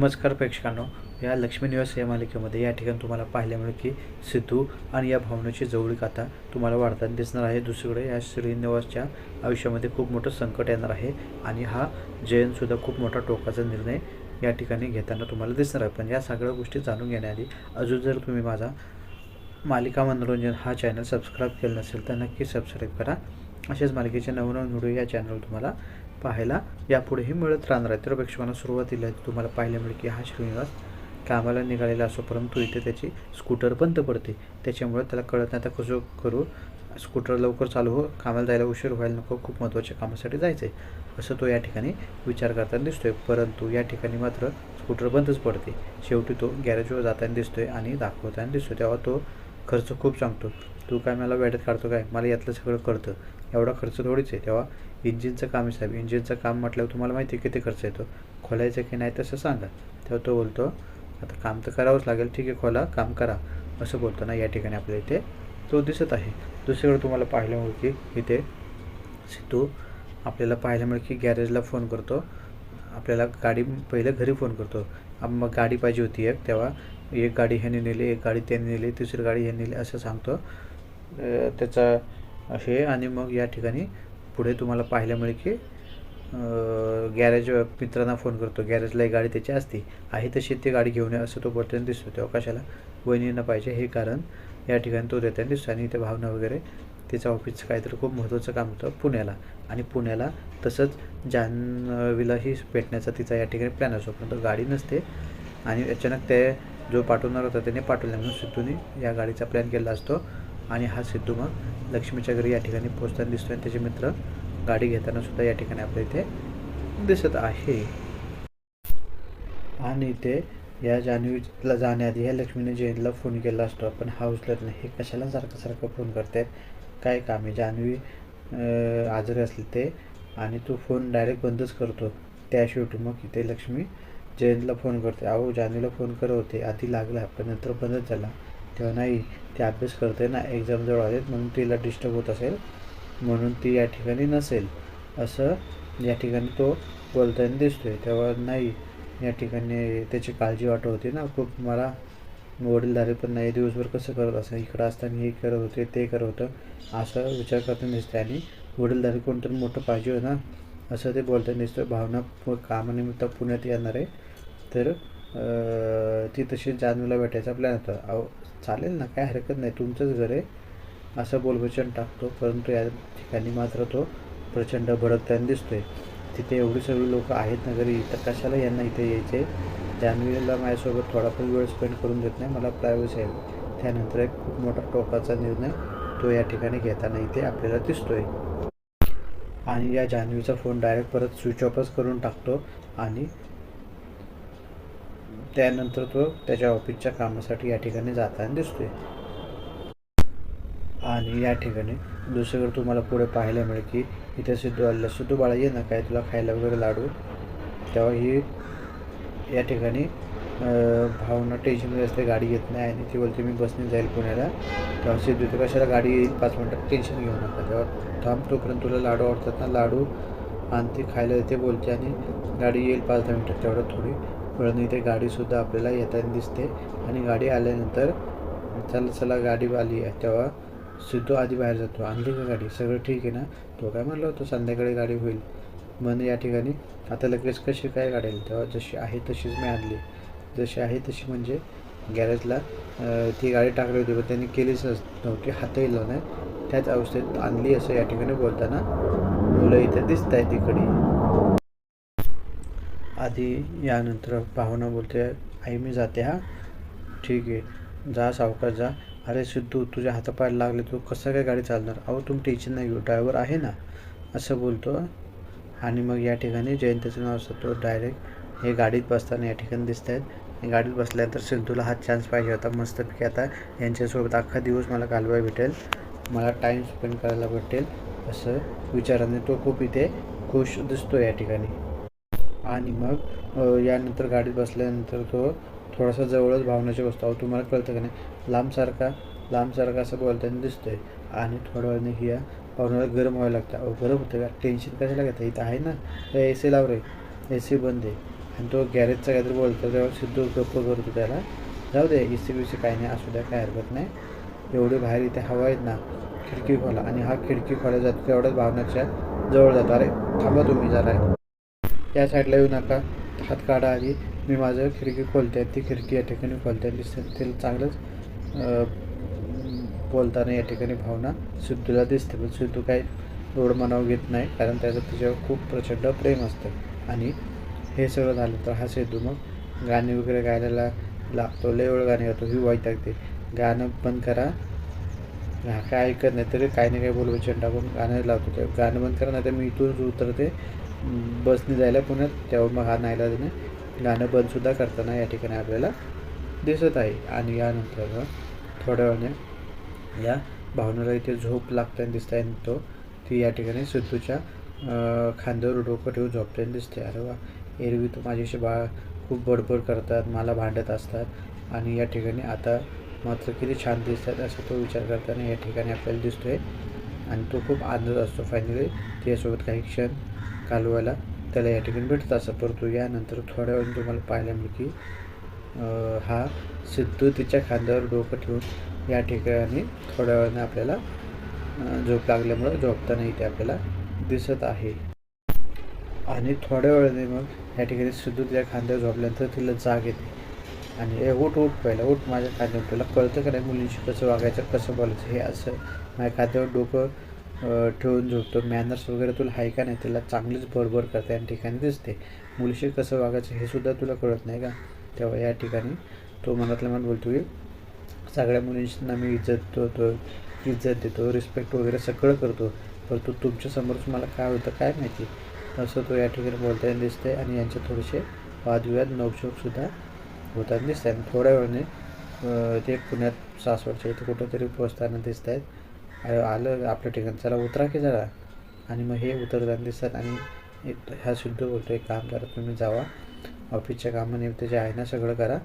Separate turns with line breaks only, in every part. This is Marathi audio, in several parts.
नमस्कार प्रेक्षकांनो या लक्ष्मी निवास या मालिकेमध्ये या ठिकाणी तुम्हाला पाहायला मिळेल की सिद्धू आणि या भावनेची जवळीक आता तुम्हाला वाढताना दिसणार आहे. दुसरीकडे या श्रीनिवासच्या आयुष्यामध्ये खूप मोठं संकट येणार आहे आणि हा जयंतसुद्धा खूप मोठा टोकाचा निर्णय या ठिकाणी घेताना तुम्हाला दिसणार आहे. पण या सगळ्या गोष्टी जाणून घेण्याआधी अजून जर तुम्ही माझा मालिका मनोरंजन हा चॅनल सबस्क्राईब केला नसेल तर नक्की सबस्क्राईब करा. असेच मालिकेचे नवनवीन व्हिडिओ या चॅनल तुम्हाला पाहायला यापुढेही मिळत राहणार आहे तर प्रेक्षकांना सुरुवातीला तुम्हाला पाहायला मिळेल की हा श्रीनिवास कामाला निघालेला असो परंतु इथे त्याची स्कूटर बंद पडते. त्याच्यामुळे त्याला कळत नाही आता कसं करू? स्कूटर लवकर चालू हो कामाला जायला उशीर व्हायला नको खूप महत्त्वाच्या कामासाठी जायचं आहे असं तो या ठिकाणी विचार करताना दिसतोय. परंतु या ठिकाणी मात्र स्कूटर बंदच पडते. शेवटी तो गॅरेजवर जाताना दिसतोय आणि दाखवताना दिसतो तेव्हा तो खर्च खूप सांगतो. तू काय मला वेळेत काढतो काय? मला यातलं सगळं करतं एवढा खर्च थोडीच आहे. तेव्हा इंजिनचं काम आहे साहेब. इंजिनचं काम म्हटल्यावर तुम्हाला माहिती आहे किती खर्च येतो. खोलायचं की नाही तसं सांगा. तेव्हा तो बोलतो आता काम तर करावंच लागेल. ठीक आहे खोला. काम करा. असं बोलतो ना या ठिकाणी आपल्या इथे तो दिसत आहे. दुसरीकडे तुम्हाला पाहायला की इथे सिद्धू आपल्याला पाहायला मिळेल की गॅरेजला फोन करतो. आपल्याला गाडी पहिले घरी फोन करतो. मग गाडी पाहिजे होती एक. तेव्हा एक गाडी ह्याने नेली एक गाडी त्याने नेली तिसरी गाडी ह्याने नेली असं सांगतो. त्याचा हे आणि मग या ठिकाणी पुढे तुम्हाला पाहायला मिळेल की गॅरेज मित्रांना फोन करतो. गॅरेजला एक गाडी त्याची असते. आहे तशी ती गाडी घेऊन या असं तो बोलताना दिसतो. तेव्हा कशाला? वहिनींना पाहिजे हे कारण या ठिकाणी तो देताना दिसतो. आणि इथे भावना वगैरे तिचं ऑफिसचं काहीतरी खूप महत्त्वाचं काम होतं पुण्याला. आणि पुण्याला तसंच जान्हवीलाही भेटण्याचा तिचा या ठिकाणी प्लॅन असतो. पण तो गाडी नसते. आणि अचानक ते जो पाठवणार होता त्याने पाठवल्या म्हणून सिद्धूने या गाडीचा प्लॅन केला असतो. आणि हा सिद्धू मग लक्ष्मीच्या घरी या ठिकाणी पोचताना दिसतो आणि त्याचे मित्र गाडी घेताना सुद्धा या ठिकाणी आपल्या इथे दिसत आहे. आणि इथे या जान्हवीला जाण्याआधी या लक्ष्मीने जयंतला फोन केला असतो. पण हा उचलत नाही हे कशाला सारखं सारखं फोन करते काय काम आहे? जान्हवी आजारी असली ते आणि तो फोन डायरेक्ट बंदच करतो. त्या शेवटी मग इथे लक्ष्मी जयंतला फोन करते. अहो जान्हवीला फोन करत होते. आधी लागला पण नंतर बंदच झाला. तेव्हा नाही ते अभ्यास करते ना एक्झाम जवळ आलेत म्हणून तिला डिस्टर्ब होत असेल म्हणून ती या ठिकाणी नसेल. असं या ठिकाणी तो बोलताना दिसतोय. तेव्हा नाही या ठिकाणी त्याची काळजी वाटत होती ना. खूप मला वडीलधारे पण नाही दिवसभर कसं करत असं इकडं असताना हे करत होते ते करत होतं असं विचार करताना दिसते आणि वडीलधारी कोणतरी मोठं पाहिजे ना असं ते बोलताना दिसतं भावना कामानिमित्त पुण्यात येणार आहे. तर ती तशी जानवीला भेटायचा प्लॅन होता. अहो चालेल ना काय हरकत नाही तुमचंच घर आहे. असं बोलवचन टाकतो परंतु या ठिकाणी मात्र तो प्रचंड भडकताना दिसतोय. तिथे एवढी सगळी लोक आहेत ना घरी तर कशाला यांना इथे यायचे? जान्हवीला माझ्यासोबत थोडा पण वेळ स्पेंड करून देत नाही मला प्रायव्हसी आहे. त्यानंतर एक खूप मोठा टोकाचा निर्णय तो या ठिकाणी घेताना इथे आपल्याला दिसतोय. आणि या जान्हवीचा फोन डायरेक्ट परत स्विच ऑफच करून टाकतो आणि त्यानंतर तो त्याच्या ऑफिसच्या कामासाठी या ठिकाणी जाताना दिसतोय. आणि या ठिकाणी दुसरीकडे तुम्हाला पुढे पाहायला मिळेल की इथे सिद्धू आलेला सिद्धू बाळा ये ना काय तुला खायला वगैरे लाडू? तेव्हा ही या ठिकाणी भावना टेन्शनमध्ये असते गाडी येत नाही आणि ती बोलते मी बसने जाईल पुण्याला. तेव्हा सिद्धू तर कशाला गाडी येईल पाच मिनटात टेन्शन घेऊ नका. तेव्हा थांब तोपर्यंत तुला लाडू आवडतात ना लाडू. आणि ती खायला येते बोलते आणि गाडी येईल पाच दहा मिनटात तेवढं थोडी वेळानं इथे गाडीसुद्धा आपल्याला येताना दिसते. आणि गाडी आल्यानंतर चला चला गाडी आली आहे तेव्हा सिद्धू आधी बाहेर जातो. आणली का गाडी? सगळं ठीक आहे ना? तो काय म्हणलं होतो संध्याकाळी गाडी होईल. मन या ठिकाणी आता लगेच कशी काय काढेल तेव्हा जशी आहे तशीच मी आणली. जशी आहे तशी म्हणजे गॅरेजला ती गाडी टाकली होती पण त्यांनी केलीच नव्हती हातही लावून. त्याच अवस्थेत आणली असं या ठिकाणी बोलताना मुलं इथे दिसत आहेत तिकडे आधी यानंतर भावना बोलते आई मी जाते हा. ठीक आहे. जा सावकार जा. अरे सिद्धू तुझ्या हातापायला लागले तू कसं काय गाडी चालणार? अहो तुम्ही टेन्शन नाही घेऊ ड्रायव्हर आहे ना. असं बोलतो. आणि मग या ठिकाणी जयंतीचं नाव असतं डायरेक्ट हे गाडीत बसताना या ठिकाणी दिसत आहेत गाडीत बसल्यानंतर सिद्धूला हा चान्स पाहिजे होता मस्तपैकी आता यांच्यासोबत अख्खा दिवस मला घालवायला भेटेल. मला टाईम स्पेंड करायला भेटेल असं विचाराने तो खूप इथे खुश दिसतो या ठिकाणी. आणि मग यानंतर गाडीत बसल्यानंतर तो थोडासा जवळच भावनाच्या बसतो अहो तुम्हाला कळतं का नाही? लांबसारखा लांबसारखा असं बोलताना दिसतोय. आणि थोड्या वेळाने ही पाहुण्याला भावनाला गरम व्हायला लागतं. अहो गरम होतं का? टेन्शन कशाला घेतं? इथं आहे ना? ए सी लाव रे. ए सी बंद आहे. आणि तो गॅरेजचा काहीतरी बोलतो तेव्हा सिद्धू गप्प करतो त्याला. जाऊ दे ए सी विसी काही नाही असू द्या काय हरकत नाही. एवढी बाहेर इथे हवा आहेत ना खिडकी खोला. आणि हा खिडकी खोला जातो तेवढ्याच भावनाच्या जवळ जातो. अरे थांबा तुम्ही जरा. या साईडला येऊ नका. हात काढा आधी मी माझं खिडकी खोलते. ती खिडकी या ठिकाणी खोलते. दिसते तिला चांगलंच बोलताना या ठिकाणी भावना सिद्धूला दिसते. पण सिद्धू काही एवढं मनाव घेत नाही. कारण त्याचं तिच्यावर खूप प्रचंड प्रेम असतं. आणि हे सगळं झालं तर हा सिद्धू मग गाणी वगैरे गायला लागतो. लय वेळ गाणे गातो. ही वाईट लागते गाणं बंद करा. हा काय ऐकत नाही तरी काही नाही काही बोलू झेंडा पण गाणं लावतो. ते गाणं बंद करा नाही तर मी इथून उतरते. बसने जायला पुण्यात तेव्हा मग हा नाईलाजाने गाणं बंदसुद्धा करताना या ठिकाणी आपल्याला दिसत आहे. आणि यानंतर थोड्या वेळाने या भावनेला इथे झोप लागताना दिसत आहे. तो ती या ठिकाणी सिद्धूच्या खांद्यावर डोकं ठेवून झोपताना दिसते. अरे वा एरवी तर माझ्याशी बा खूप बडबड करतात मला भांडत असतात. आणि या ठिकाणी आता मात्र किती छान दिसतात असा तो विचार करताना या ठिकाणी आपल्याला दिसतोय. आणि तो खूप आनंद असतो. फायनली त्याच्यासोबत काही क्षण घालवायला त्याला या ठिकाणी भेटत असं परंतु यानंतर थोड्या वेळाने तुम्हाला पाहायला की हा सिद्धू तिच्या खांद्यावर डोकं ठेवून या ठिकाणी थोड्या वेळाने आपल्याला झोप लागल्यामुळं झोपताना इथे आपल्याला दिसत आहे. आणि थोड्या वेळाने मग या ठिकाणी सिद्धू तिच्या खांद्यावर झोपल्यानंतर तिला जाग येते. आणि हे उठ उठ पहिला उठ माझ्या खांद्यावर. तुला कळतं का नाही मुलींशी कसं वागायचं कसं बोलायचं? हे असं माझ्या खांद्यावर डोकं ठेवून झोपतो. मॅनर्स वगैरे तुला आहे का नाही तिला चांगलीच बरोबर करते या ठिकाणी दिसते. मुलीशी कसं वागायचं हे सुद्धा तुला कळत नाही का? तेव्हा या ठिकाणी तो मनातल्या मनात बोलतो की सगळ्या मुलींना मी इज्जत देतो इज्जत देतो रिस्पेक्ट वगैरे सगळं करतो. परंतु तुमच्यासमोरच मला काय होतं काय माहिती? असं तो या ठिकाणी बोलताना दिसते आणि यांचे थोडेसे वादविवाद नवशोकसुद्धा होताना दिसत आहे थोड्या वेळाने ते पुण्यात सासवडच्या इथे कुठंतरी पोचताना दिसत आहेत आलं आपलं ठिकाण. चला उतरा की जरा. आणि मग हे उतरताना दिसतात आणि एक ह्या शुद्ध बोलतो एक काम करा तुम्ही जावा. ऑफिसच्या कामानिमित्त जे आहे ना सगळं करा.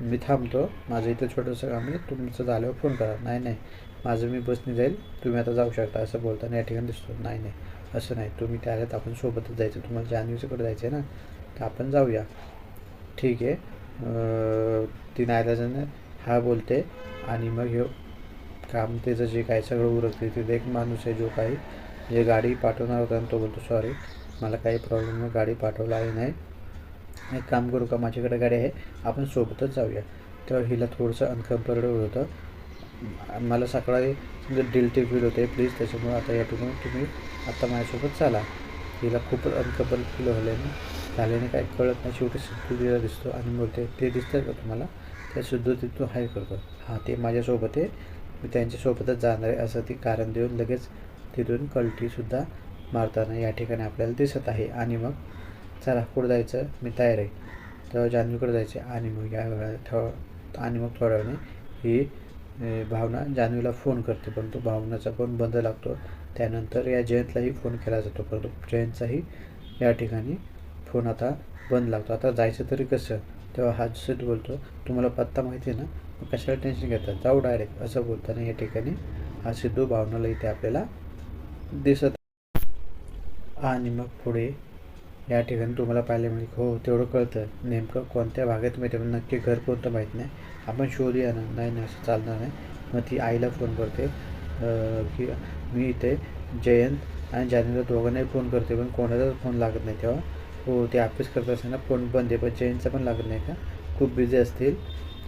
मी थांबतो. माझं इथं छोटंसं काम आहे. तुमचं झाल्यावर फोन करा. नाही नाही. माझं मी बसने जाईल. तुम्ही आता जाऊ शकता. असं बोलताना या ठिकाणी दिसतो. नाही नाही. असं नाही. तुम्ही त्या आल्यात आपण सोबतच जायचं. तुम्हाला जान्हवीच्याकडे जायचं आहे ना तर आपण जाऊया. ठीक आहे. ती नायलाजानं हा बोलते आणि मग हे काम त्याचं जे काय सगळं उरकते तिथे एक माणूस आहे जो काही जे गाडी पाठवणार होता आणि तो बोलतो सॉरी मला काही प्रॉब्लेम गाडी पाठवला आहे नाही. एक काम करू का माझ्याकडे गाडी आहे आपण सोबतच जाऊया. तेव्हा हिला थोडंसं अनकम्फर्टेबल होतं. मला सकाळी समजा डिल्टी फील होते प्लीज त्याच्यामुळे आता या ठिकाणी तुम्ही आत्ता माझ्यासोबत चाला. हिला खूपच अनकम्फर्टेबल फील झाल्याने झाल्याने काय कळत नाही शेवटी सिद्धू तिला दिसतो आणि बोलते ते दिसतं का तुम्हाला? त्या सिद्धू तिथून हाय करतो. हां ते माझ्यासोबत आहे. मी त्यांच्यासोबतच जाणार आहे असं ती कारण देऊन लगेच तिथून कल्टीसुद्धा मारताना या ठिकाणी आपल्याला दिसत आहे. आणि मग चला कुठं जायचं. मी तयार आहे. तर जान्हवीकडे जायचे. आणि मग या वेळा थो आणि मग थोड्या वेळाने ही भावना जान्हवीला फोन करते. परंतु भावनाचा फोन बंद लागतो. त्यानंतर या जयंतलाही फोन केला जातो. परंतु जयंतचाही या ठिकाणी फोन आता बंद लागतो. आता जायचं तरी कसं? तेव्हा हा सिद्ध बोलतो तुम्हाला पत्ता माहिती आहे ना? कशाला टेन्शन घेतात जाऊ डायरेक्ट असं बोलताना या ठिकाणी हा सिद्धू भावनाला इथे आपल्याला दिसत आणि मग पुढे या ठिकाणी तुम्हाला पाहायला मिळेल हो तेवढं कळतं. नेमकं कोणत्या भागात माहिती आहे? पण नक्की घर कोणतं माहीत नाही. आपण शोधूया ना. नाही नाही असं चालणार नाही. मग ती आईला फोन करते. की मी इथे जयंत आणि जानेला दोघांनाही फोन करते पण कोणाचाच फोन लागत नाही तेव्हा. हो ते अभ्यास करत असताना फोन बंद आहे पण जयंतचा पण लागत नाही का? खूप बिझी असतील.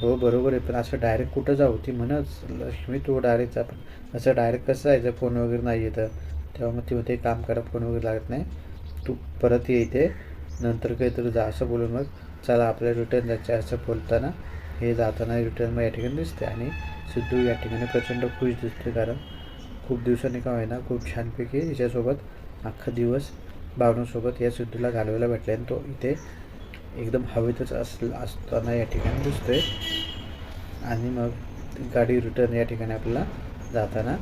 हो बरोबर आहे पण असं डायरेक्ट कुठं जाऊ? ती म्हणच लक्ष्मी तू डायरेक्टचा पण असं डायरेक्ट कसं जायचं? फोन वगैरे नाही येतं. तेव्हा मग ती म्हणते काम करा फोन वगैरे लागत नाही. तू परत ये इथे नंतर काहीतरी जा. असं बोलून मग चला आपल्याला रिटर्न जायचं आहे असं बोलताना हे जाताना रिटर्न मग या ठिकाणी दिसते आणि सिद्धू या ठिकाणी प्रचंड खुश दिसते कारण खूप दिवसांनी का होईना खूप छानपैकी हिच्यासोबत अख्खा दिवस भावनासोबत या सिद्धूला घालवायला भेटले आणि तो इथे एकदम हवेतच अस असताना या ठिकाणी दिसतोय. आणि मग गाडी रिटर्न या ठिकाणी आपल्याला जाताना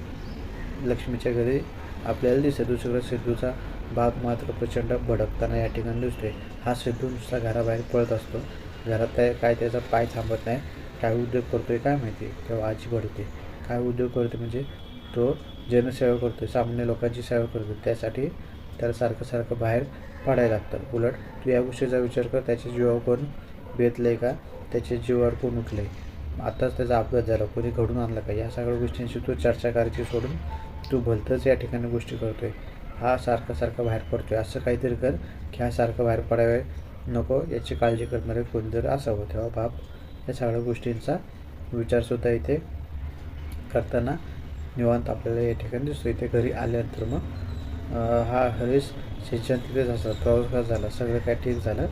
लक्ष्मीच्या घरी आपल्याला दिसते दुसरीकडे सिद्धूचा बाप मात्र प्रचंड भडकताना या ठिकाणी दिसतोय. हा सिद्धू नुसता घराबाहेर पळत असतो. घरात त्या काय त्याचा पाय थांबत नाही. काय उद्योग करतोय काय माहिती? तेव्हा आजी भडते काय उद्योग करते म्हणजे तो जनसेवा करतोय. सामान्य लोकांची सेवा करतो त्यासाठी त्याला सारखं सारखं बाहेर पाडायला लागतं उलट तू या गोष्टीचा विचार कर त्याच्या जीवावर कोण बेतलं आहे का? त्याच्या जीवावर कोण उठलं आहे त्याचा अपघात झाला. कोणी घडून आणला का? या सगळ्या गोष्टींशी तू चर्चा करायची सोडून तू भलतंच या ठिकाणी गोष्टी करतोय. हा सारखा सारखा बाहेर पडतोय. असं काहीतरी कर की हा सारखं बाहेर पडावे नको. याची काळजी करणारे कोणीतरी असावं तेव्हा बाप या सगळ्या गोष्टींचा विचारसुद्धा इथे करताना निवांत आपल्याला या ठिकाणी दिसतो इथे घरी आल्यानंतर मग हा हरीश सिंचन तिथेच असला प्रवास झाला सगळं काय ठीक झालं.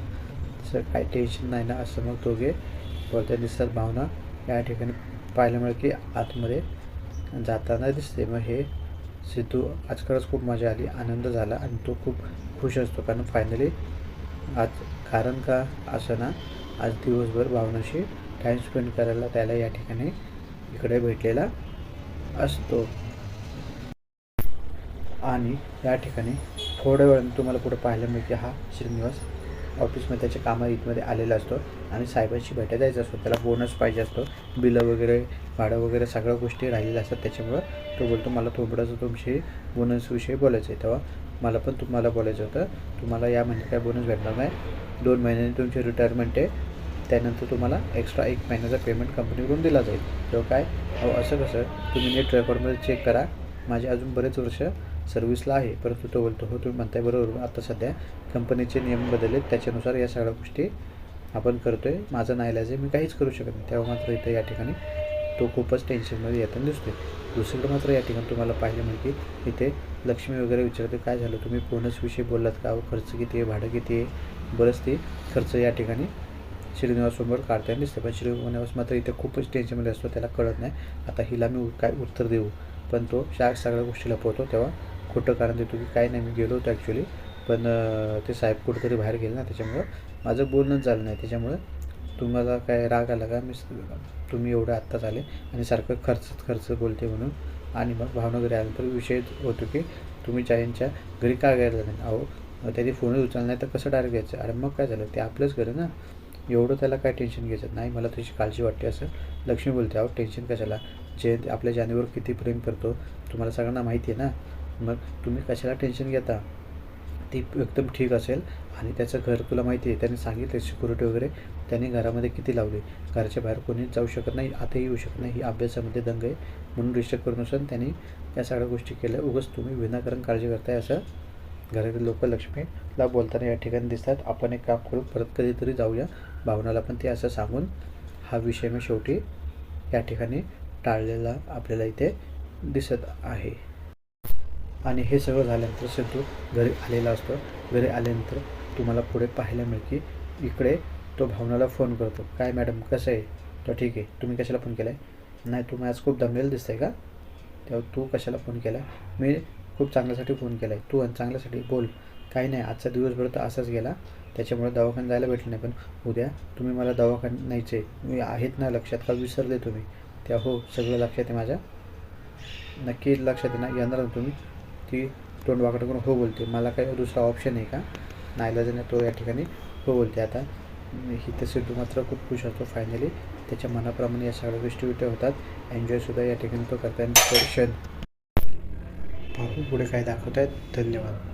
सर काही टेन्शन नाही ना असं मग दोघे बोलत्या दिसतात भावना या ठिकाणी पाहिल्यामुळे की आतमध्ये जाताना दिसते. मग हे सिद्धू आज खरंच खूप मजा आली आनंद झाला आणि तो खूप खुश असतो. कारण फायनली आज कारण का असं ना आज दिवसभर भावनाशी टाईम स्पेंड करायला त्याला या ठिकाणी इकडे भेटलेला असतो. आणि या ठिकाणी थोड्या वेळाने तुम्हाला कुठं पाहायला मिळते हा श्रीनिवास ऑफिसमध्ये त्याच्या कामा इथमध्ये आलेला असतो आणि साहेबांशी भेटा जायचा असतो. त्याला बोनस पाहिजे असतो. बिलं वगैरे भाडं वगैरे सगळ्या गोष्टी राहिलेल्या असतात. त्याच्यामुळं तो बोलतो मला थोडंसं तुमशी बोनसविषयी बोलायचं आहे. तेव्हा मला पण तुम्हाला बोलायचं होतं. तुम्हाला या महिन्यात काय बोनस भेटणार नाही. दोन महिन्यांनी तुमची रिटायरमेंट आहे. त्यानंतर तुम्हाला एक्स्ट्रा एक महिन्याचा पेमेंट कंपनीकडून दिला जाईल. तेव्हा काय? अहो असं कसं? तुम्ही नेट रेकॉर्डमध्ये चेक करा. माझे अजून बरेच वर्ष सर्व्हिसला आहे. परंतु तो बोलतो हो तुम्ही म्हणताय बरोबर. आता सध्या कंपनीचे नियम बदलले त्याच्यानुसार या सगळ्या गोष्टी आपण करतो आहे माझं नाईलाज आहे. मी काहीच करू शकत नाही. तेव्हा मात्र इथं या ठिकाणी तो खूपच टेन्शनमध्ये येताना दिसतो आहे दुसरीकडे मात्र या ठिकाणी तुम्हाला पाहिलं म्हणजे की इथे लक्ष्मी वगैरे विचारते काय झालं? तुम्ही बोनसविषयी बोललात का? खर्च किती आहे? भाडं किती आहे? बरंच ते खर्च या ठिकाणी श्रीनिवाससमोर काढताना दिसते पण श्रीनिवास मात्र इथे खूपच टेन्शनमध्ये असतो. त्याला कळत नाही. आता हिला मी काय उत्तर देऊ? पण तो शा सगळ्या गोष्टीला पोहतो. तेव्हा खोटं कारण देतो की काय नाही मी गेलो होतो ॲक्च्युली पण ते साहेब कुठेतरी बाहेर गेले ना त्याच्यामुळं माझं बोलणंच झालं नाही. त्याच्यामुळं तुम्हाला काय राग आला का मी तुम्ही एवढं आत्ताच आले आणि सारखं खर्च खर्च बोलते म्हणून आणि मग भावनगर आल्यानंतर विषय होतो की तुम्ही चायनच्या घरी का गेला नाही? अहो त्याने फोनच उचलला नाही तर कसं डायरेक्ट घ्यायचं अरे मग काय झालं? ते आपलंच घर ना. एवढं त्याला काय टेन्शन घ्यायचं? नाही मला त्याची काळजी वाटते असं लक्ष्मी बोलते. अहो टेन्शन कशाला? जे आपल्या जानेवर किती प्रेम करतो? तुम्हाला सगळ्यांना माहिती आहे ना. मग तुम्ही कशाला टेन्शन घेता? ती एकदम ठीक असेल आणि त्याचं घर तुला माहिती आहे त्याने सांगितले सिक्युरिटी वगैरे त्यांनी घरामध्ये किती लावली? घराच्या बाहेर कोणीच जाऊ शकत नाही आताही येऊ शकत नाही ही अभ्यासामध्ये दंग आहे म्हणून डिस्टर्ब करून असून त्यांनी या सगळ्या गोष्टी केल्या. उगाच तुम्ही विनाकारण काळजी करताय असं घरातील लोक लक्ष्मीला बोलताना या ठिकाणी दिसतात. आपण एक काम करू परत कधीतरी जाऊया. भावनाला पण ते असं सांगून हा विषय मी शेवटी या ठिकाणी टाळलेला आपल्याला इथे दिसत आहे. आणि हे सगळं झाल्यानंतर सिद्धू घरी आलेला असतो. घरी आल्यानंतर तुम्हाला पुढे पाहायला मिळेल की इकडे तो भावनाला फोन करतो. काय मॅडम कसं आहे? तर ठीक आहे. तुम्ही कशाला फोन केला आहे नाही तुम्ही आज खूप दमलेलं दिसतंय का? तेव्हा तू कशाला फोन केला? मी खूप चांगल्यासाठी फोन केला आहे तू आणि चांगल्यासाठी बोल. काही नाही आजचा दिवसभर तर असाच गेला. त्याच्यामुळे दवाखान्यात जायला भेटलं नाही. पण उद्या तुम्ही मला दवाखान्यात न्यायचे मी आहेत ना लक्षात का विसरले तुम्ही. त्या हो सगळं लक्षात आहे माझ्या. नक्की लक्षात आहे ना? येणार ना तुम्ही? ती तोंड वाकडं करून हो बोलते. मला काही दुसरा ऑप्शन आहे का? नाईलाजाने तो या ठिकाणी हो बोलते. आता ही तर सिद्धू मात्र खूप खुश असतो फायनली त्याच्या मनाप्रमाणे या सगळ्या गोष्टी विटे होतात. एन्जॉयसुद्धा या ठिकाणी तो करताना क्षण. पाहू पुढे काय दाखवत आहेत धन्यवाद.